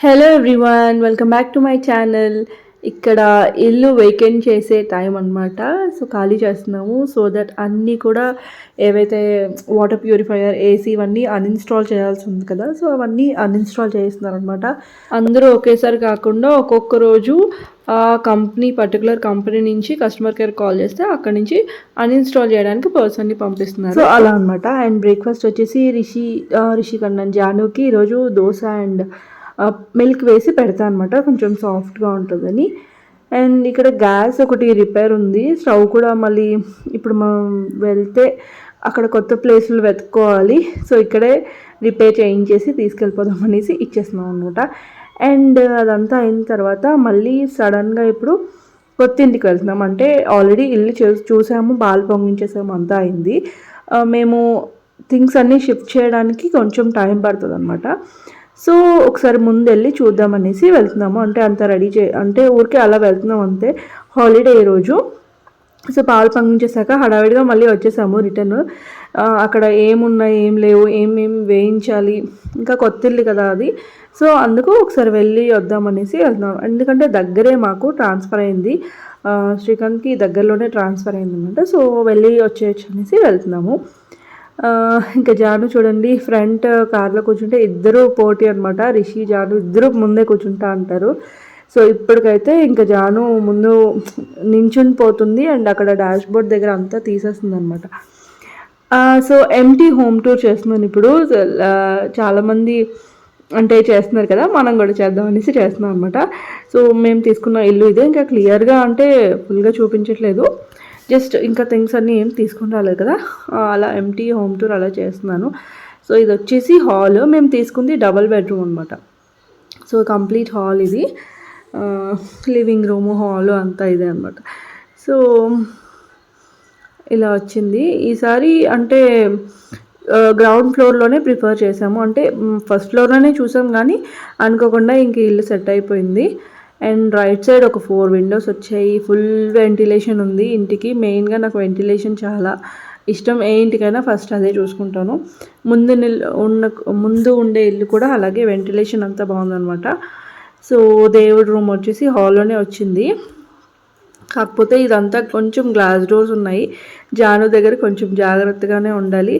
Hello everyone welcome back to my channel ఇక్కడ ఇల్లు vacant చేసే టైం అనమాట సో ఖాళీ చేస్తున్నాము. సో దట్ అన్నీ కూడా ఏవైతే వాటర్ ప్యూరిఫైయర్ ఏసీ ఇవన్నీ అన్ఇన్స్టాల్ చేయాల్సి ఉంది కదా. సో అవన్నీ అన్ఇన్స్టాల్ చేస్తున్నారనమాట అందరూ ఒకేసారి కాకుండా ఒక్కొక్క రోజు ఆ కంపెనీ పర్టికులర్ కంపెనీ నుంచి కస్టమర్ కేర్ కాల్ చేస్తే అక్కడ నుంచి అన్ఇన్స్టాల్ చేయడానికి పర్సన్ని పంపిస్తున్నారు. సో అలా అనమాట అండ్ బ్రేక్ఫాస్ట్ వచ్చేసి రిషి రిషి కన్నా జానుకి ఈరోజు దోశ అండ్ మిల్క్ వేసి పెడతా అనమాట కొంచెం సాఫ్ట్గా ఉంటుందని. అండ్ ఇక్కడ గ్యాస్ ఒకటి రిపేర్ ఉంది. స్టవ్ కూడా మళ్ళీ ఇప్పుడు మనం వెళ్తే అక్కడ కొత్త ప్లేసులు వెతుక్కోవాలి. సో ఇక్కడే రిపేర్ చేయించేసి తీసుకెళ్ళిపోదాం అనేసి ఇచ్చేస్తున్నాం అనమాట అండ్ uh, అదంతా అయిన తర్వాత మళ్ళీ సడన్గా ఇప్పుడు కొత్త ఇంటికి వెళ్తున్నాం. అంటే ఆల్రెడీ ఇల్లు చూ చూసాము బాల్ పొంగించేసాము అంతా అయింది. Uh, మేము థింగ్స్ అన్నీ షిఫ్ట్ చేయడానికి కొంచెం టైం పడుతుంది అనమాట సో ఒకసారి ముందు వెళ్ళి చూద్దామనేసి వెళ్తున్నాము. అంటే అంత రెడీ చే అంటే ఊరికే అలా వెళ్తున్నాం అంతే. హాలిడే రోజు. సో పాలు పంపించేశాక హడావిడిగా మళ్ళీ వచ్చేసాము రిటర్న్. అక్కడ ఏమున్నాయి ఏం లేవు ఏమేం వేయించాలి ఇంకా కొత్తిల్లు కదా అది. సో అందుకు ఒకసారి వెళ్ళి వద్దామనేసి వెళ్తున్నాం. ఎందుకంటే దగ్గరే మాకు ట్రాన్స్ఫర్ అయింది. శ్రీకాంత్కి దగ్గరలోనే ట్రాన్స్ఫర్ అయింది అనమాట సో వెళ్ళి వచ్చేయచ్చు అనేసి వెళ్తున్నాము. ఇంకా జాను చూడండి ఫ్రంట్ కార్లో కూర్చుంటే ఇద్దరు పోటీ అనమాట రిషి జాను ఇద్దరు ముందే కూర్చుంటా అంటారు. సో ఇప్పటికైతే ఇంకా జాను ముందు నించుని పోతుంది అండ్ అక్కడ డాష్ బోర్డ్ దగ్గర అంతా తీసేస్తుంది అనమాట సో ఎంటీ హోమ్ టూర్ చేస్తున్నాను ఇప్పుడు. చాలామంది అంటే చేస్తున్నారు కదా మనం కూడా చేద్దాం అనేసి చేస్తున్నాం అనమాట సో మేము తీసుకున్న ఇల్లు ఇదే. ఇంకా క్లియర్గా అంటే ఫుల్గా చూపించట్లేదు. జస్ట్ ఇంకా థింగ్స్ అన్నీ ఏం తీసుకుని రాలేదు కదా. అలా ఎంటీ హోమ్ టూర్ అలా చేస్తున్నాను. సో ఇది వచ్చేసి హాల్. మేము తీసుకుంది డబల్ బెడ్రూమ్ అనమాట సో కంప్లీట్ హాల్ ఇది. లివింగ్ రూమ్ హాల్ అంతా ఇదే అనమాట సో ఇలా వచ్చింది. ఈసారి అంటే గ్రౌండ్ ఫ్లోర్లోనే ప్రిఫర్ చేసాము అంటే ఫస్ట్ ఫ్లోర్లోనే చూసాం కానీ అనుకోకుండా ఇంక ఇల్లు సెట్ అయిపోయింది. అండ్ రైట్ సైడ్ ఒక ఫోర్ విండోస్ వచ్చాయి. ఫుల్ వెంటిలేషన్ ఉంది ఇంటికి. మెయిన్గా నాకు వెంటిలేషన్ చాలా ఇష్టం. ఏ ఇంటికైనా ఫస్ట్ అదే చూసుకుంటాను. ముందు నిల్- ఉన్న ముందు ఉండే ఇల్లు కూడా అలాగే వెంటిలేషన్ అంతా బాగుందనమాట సో దేవుడి రూమ్ వచ్చేసి హాల్లోనే వచ్చింది. కాకపోతే ఇదంతా కొంచెం గ్లాస్ డోర్స్ ఉన్నాయి. జాను దగ్గర కొంచెం జాగ్రత్తగానే ఉండాలి.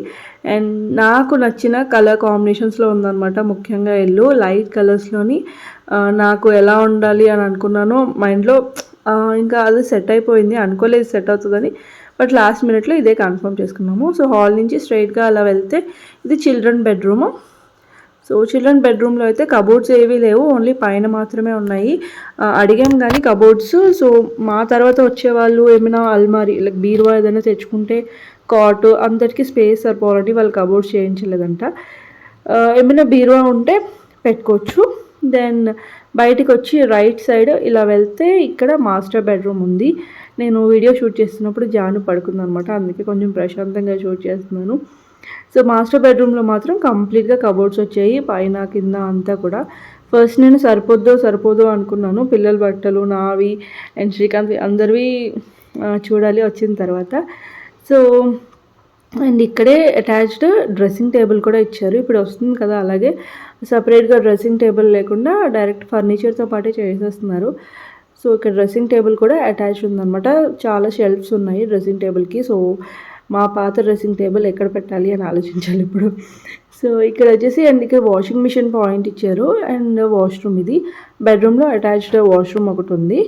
అండ్ నాకు నచ్చిన కలర్ కాంబినేషన్స్లో ఉందన్నమాట ముఖ్యంగా ఎల్లో లైట్ కలర్స్లోని నాకు ఎలా ఉండాలి అని అనుకున్నానో మైండ్లో ఇంకా అది సెట్ అయిపోయింది. అనుకోలేదు సెట్ అవుతుందని. బట్ లాస్ట్ మినిట్లో ఇదే కన్ఫర్మ్ చేసుకున్నాము. సో హాల్ నుంచి స్ట్రైట్గా అలా వెళ్తే ఇది చిల్డ్రన్ బెడ్రూము సో చిల్డ్రన్ బెడ్రూమ్లో అయితే కబోర్డ్స్ ఏవీ లేవు ఓన్లీ పైన మాత్రమే ఉన్నాయి. అడిగాం కానీ కబోర్డ్స్ సో మా తర్వాత వచ్చే వాళ్ళు ఏమైనా అల్మారీ లైక్ బీరువా ఏదైనా తెచ్చుకుంటే కాట్ అంతటికి స్పేస్ సరిపోవాలని వాళ్ళు కబోర్డ్స్ చేయించలేదంట. ఏమైనా బీరువా ఉంటే పెట్టుకోవచ్చు. దెన్ బయటికి వచ్చి రైట్ సైడ్ ఇలా వెళ్తే ఇక్కడ మాస్టర్ బెడ్రూమ్ ఉంది. నేను వీడియో షూట్ చేస్తున్నప్పుడు జాను పడుకుందనమాట. అందుకే కొంచెం ప్రశాంతంగా షూట్ చేస్తున్నాను. సో మాస్టర్ బెడ్రూమ్లో మాత్రం కంప్లీట్గా కబోర్డ్స్ వచ్చాయి. పైన కింద అంతా కూడా. ఫస్ట్ నేను సరిపోద్దో సరిపోదో అనుకున్నాను. పిల్లల బట్టలు నావి అండ్ శ్రీకాంత్ అందరివి చూడాలి వచ్చిన తర్వాత. సో అండ్ ఇక్కడే అటాచ్డ్ డ్రెస్సింగ్ టేబుల్ కూడా ఇచ్చారు. ఇప్పుడు వస్తుంది కదా అలాగే సపరేట్గా డ్రెస్సింగ్ టేబుల్ లేకుండా డైరెక్ట్ ఫర్నిచర్తో పాటే చేసేస్తున్నారు. సో ఇక్కడ డ్రెస్సింగ్ టేబుల్ కూడా అటాచ్ ఉందన్నమాట. చాలా షెల్ఫ్స్ ఉన్నాయి డ్రెస్సింగ్ టేబుల్కి సో మా పాత డ్రెస్సింగ్ టేబుల్ ఎక్కడ పెట్టాలి అని ఆలోచించాలి ఇప్పుడు. సో ఇక్కడ వచ్చేసి అండ్ ఇక్కడ వాషింగ్ మిషన్ పాయింట్ ఇచ్చారు అండ్ వాష్రూమ్ ఇది. బెడ్రూమ్లో అటాచ్డ్ వాష్రూమ్ ఒకటి ఉంది.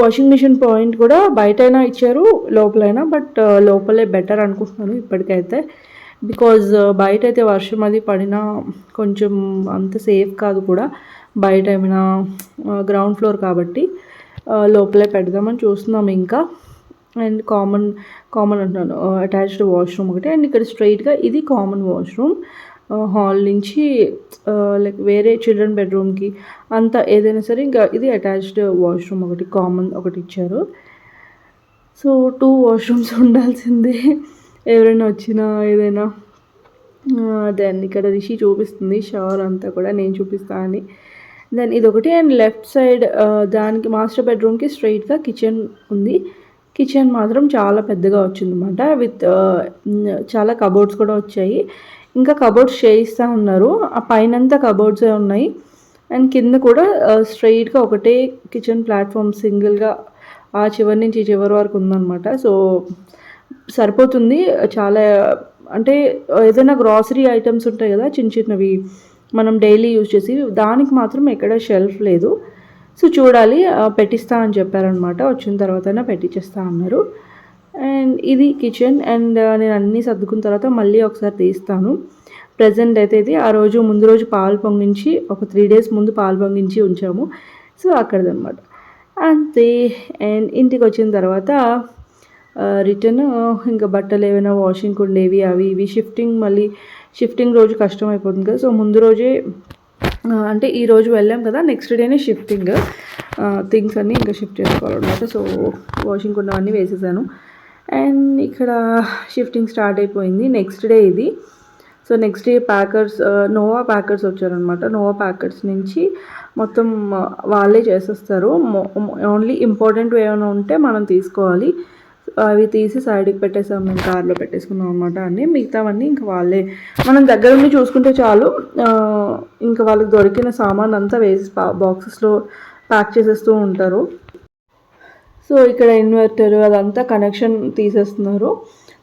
వాషింగ్ మిషన్ పాయింట్ కూడా బయటైనా ఇచ్చారు లోపలైనా బట్ లోపలే బెటర్ అనుకుంటున్నాను ఇప్పటికైతే. బికాజ్ బయట అయితే వర్షం అది పడినా కొంచెం అంత సేఫ్ కాదు కూడా. బయట ఏమైనా గ్రౌండ్ ఫ్లోర్ కాబట్టి లోపలే పెడదామని చూస్తున్నాం ఇంకా. అండ్ కామన్ కామన్ అంటున్నాను. అటాచ్డ్ వాష్రూమ్ ఒకటి. అండ్ ఇక్కడ స్ట్రైట్గా ఇది కామన్ వాష్రూమ్. హాల్ నుంచి లైక్ వేరే చిల్డ్రన్ బెడ్రూమ్కి అంతా ఏదైనా సరే ఇంకా ఇది అటాచ్డ్ వాష్రూమ్ ఒకటి కామన్ ఒకటి ఇచ్చారు. సో టూ వాష్రూమ్స్ ఉండాల్సిందే. ఎవరైనా వచ్చినా ఏదైనా. దాన్ని ఇక్కడ రిషి చూపిస్తుంది షవర్ అంతా కూడా నేను చూపిస్తా అని. దెన్ ఇదొకటి అండ్ లెఫ్ట్ సైడ్ దానికి మాస్టర్ బెడ్రూమ్కి స్ట్రైట్గా కిచెన్ ఉంది. కిచెన్ మాత్రం చాలా పెద్దగా వచ్చిందన్నమాట. విత్ చాలా కబోర్డ్స్ కూడా వచ్చాయి. ఇంకా కబోర్డ్స్ చేయిస్తూ ఉన్నారు. ఆ పైనంతా కబోర్డ్సే ఉన్నాయి. అండ్ కింద కూడా స్ట్రైట్గా ఒకటే కిచెన్ ప్లాట్ఫామ్ సింగిల్గా ఆ చివరి నుంచి చివరి వరకు ఉందన్నమాట. సో సరిపోతుంది. చాలా అంటే ఏదైనా గ్రాసరీ ఐటమ్స్ ఉంటాయి కదా చిన్న చిన్నవి మనం డైలీ యూజ్ చేసి దానికి మాత్రం ఎక్కడ షెల్ఫ్ లేదు. సో చూడాలి పెట్టిస్తా అని చెప్పారనమాట. వచ్చిన తర్వాతనే పెట్టించేస్తా అన్నారు. అండ్ ఇది కిచెన్. అండ్ నేను అన్నీ సర్దుకున్న తర్వాత మళ్ళీ ఒకసారి తీస్తాను. ప్రజెంట్ అయితే ఇది ఆ రోజు ముందు రోజు పాలు పొంగించి ఒక త్రీ డేస్ ముందు పాలు పొంగించి ఉంచాము. సో అక్కడదనమాట అంతే. అండ్ ఇంటికి వచ్చిన తర్వాత రిటర్న్ ఇంకా బట్టలు ఏమైనా వాషింగ్ ఉండేవి అవి ఇవి. షిఫ్టింగ్ మళ్ళీ షిఫ్టింగ్ రోజు కష్టం అయిపోతుంది కదా. సో ముందు రోజే అంటే ఈ రోజు వెళ్ళాం కదా నెక్స్ట్ డేనే షిఫ్టింగ్ థింగ్స్ అన్నీ ఇంకా షిఫ్ట్ చేసుకోవాలన్నమాట. సో వాషింగ్ కుండా అన్నీ వేసేసాను. అండ్ ఇక్కడ షిఫ్టింగ్ స్టార్ట్ అయిపోయింది. నెక్స్ట్ డే ఇది. So next day packers Nova packers వచ్చారనమాట నోవా ప్యాకర్స్ నుంచి మొత్తం వాళ్ళే చేసేస్తారు. ఓన్లీ ఇంపార్టెంట్ ఏమైనా ఉంటే మనం తీసుకోవాలి. అవి తీసి సైడ్కి పెట్టేసాం మేము కార్లో పెట్టేసుకున్నాం అనమాట అన్ని. మిగతావన్నీ ఇంకా వాళ్ళే. మనం దగ్గర ఉండి చూసుకుంటే చాలు ఇంకా వాళ్ళకి దొరికిన సామాన్ అంతా వేసి బాక్సెస్లో ప్యాక్ చేసేస్తూ ఉంటారు. సో ఇక్కడ ఇన్వర్టర్ అదంతా కనెక్షన్ తీసేస్తున్నారు.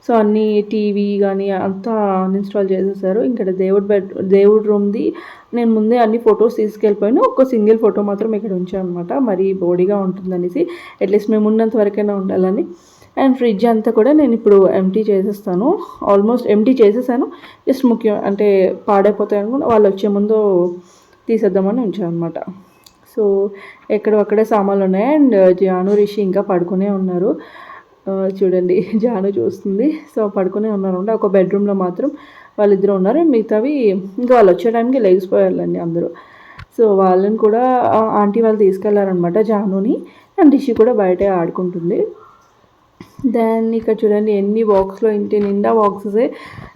సో అన్నీ టీవీ కానీ అంతా అన్ఇన్స్టాల్ చేసేసారు. ఇక్కడ దేవుడు బెడ్ దేవుడు రూమ్ది నేను ముందే అన్ని ఫొటోస్ తీసుకెళ్ళిపోయాను. ఒక సింగిల్ ఫోటో మాత్రం ఇక్కడ ఉంచాను అనమాట మరీ బోడీగా ఉంటుందనేసి అట్లీస్ట్ మేము ఉన్నంత వరకైనా ఉండాలని. అండ్ ఫ్రిడ్జ్ అంతా కూడా నేను ఇప్పుడు ఎంటీ చేసేస్తాను. ఆల్మోస్ట్ ఎంటీ చేసేసాను. జస్ట్ ముఖ్యం అంటే పాడైపోతాయి అనుకుంటే వాళ్ళు వచ్చే ముందు తీసేద్దామని ఉంచాను అనమాట సో ఎక్కడొక్కడే సామాన్లు ఉన్నాయి. అండ్ జాను రిషి ఇంకా పడుకునే ఉన్నారు. చూడండి జాను చూస్తుంది. సో పడుకునే ఉన్నారు. ఒక బెడ్రూమ్లో మాత్రం వాళ్ళిద్దరు ఉన్నారు. మిగతావి ఇంకా వాళ్ళు వచ్చే టైంకి లేచిపోయారండి అందరూ. సో వాళ్ళని కూడా ఆంటీ వాళ్ళు తీసుకెళ్ళారనమాట జానుని. అండ్ రిషి కూడా బయటే ఆడుకుంటుంది. దాన్ని ఇక్కడ చూడండి ఎన్ని బాక్స్లో ఇంటి నిండా బాక్సెసే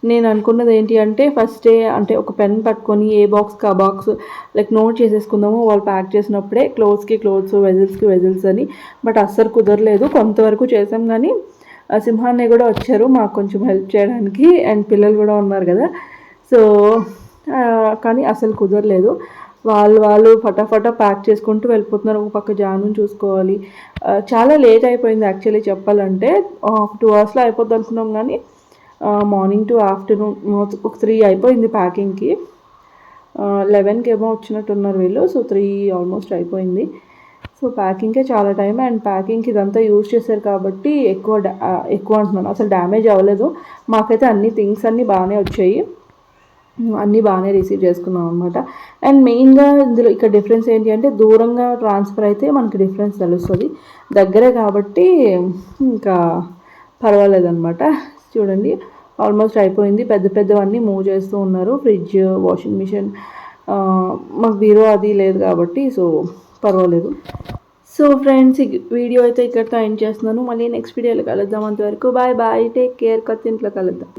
నేను అనుకున్నది ఏంటి అంటే ఫస్ట్ డే అంటే ఒక పెన్ పట్టుకొని ఏ బాక్స్కి ఆ బాక్స్ లైక్ నోట్ చేసేసుకుందాము. వాళ్ళు ప్యాక్ చేసినప్పుడే క్లోత్స్కి క్లోత్స్ వెజిల్స్కి వెజిల్స్ అని. బట్ అస్సలు కుదరలేదు. కొంతవరకు చేసాం కానీ సింహాన్ని కూడా వచ్చారు మాకు కొంచెం హెల్ప్ చేయడానికి. అండ్ పిల్లలు కూడా ఉన్నారు కదా. సో కానీ అసలు కుదరలేదు. వాళ్ళు వాళ్ళు ఫటాఫటా ప్యాక్ చేసుకుంటూ వెళ్ళిపోతున్నారు. ఒక పక్క జాను చూసుకోవాలి. చాలా లేట్ అయిపోయింది యాక్చువల్లీ చెప్పాలంటే. టూ అవర్స్లో అయిపోద్ది అనుకున్నాం కానీ మార్నింగ్ టు ఆఫ్టర్నూన్ ఒక త్రీ అయిపోయింది ప్యాకింగ్కి లెవెన్కి ఏమో వచ్చినట్టున్నారు వీళ్ళు. సో త్రీ ఆల్మోస్ట్ అయిపోయింది. సో ప్యాకింగ్కే చాలా టైం అండ్ ప్యాకింగ్కి ఇదంతా యూజ్ చేశారు కాబట్టి ఎక్కువ ఎక్కువ అంటున్నాను. అసలు డ్యామేజ్ అవ్వలేదు. మాకైతే అన్ని థింగ్స్ అన్నీ బాగానే వచ్చాయి. అన్నీ బాగానే రిసీవ్ చేసుకున్నాం అనమాట అండ్ మెయిన్గా ఇందులో ఇక్కడ డిఫరెన్స్ ఏంటి అంటే దూరంగా ట్రాన్స్ఫర్ అయితే మనకి డిఫరెన్స్ తెలుస్తుంది. దగ్గరే కాబట్టి ఇంకా పర్వాలేదన్నమాట చూడండి ఆల్మోస్ట్ అయిపోయింది. పెద్ద పెద్దవన్నీ మూవ్ చేస్తూ ఉన్నారు. ఫ్రిడ్జ్ వాషింగ్ మిషన్ మాకు బీరో అది లేదు కాబట్టి సో పర్వాలేదు. సో ఫ్రెండ్స్ వీడియో అయితే ఇక్కడితో ఎండ్ చేస్తున్నాను. మళ్ళీ నెక్స్ట్ వీడియోలో కలుద్దాం అంతవరకు. బాయ్ బాయ్ టేక్ కేర్ కొత్త ఇంట్లో కలుద్దాం.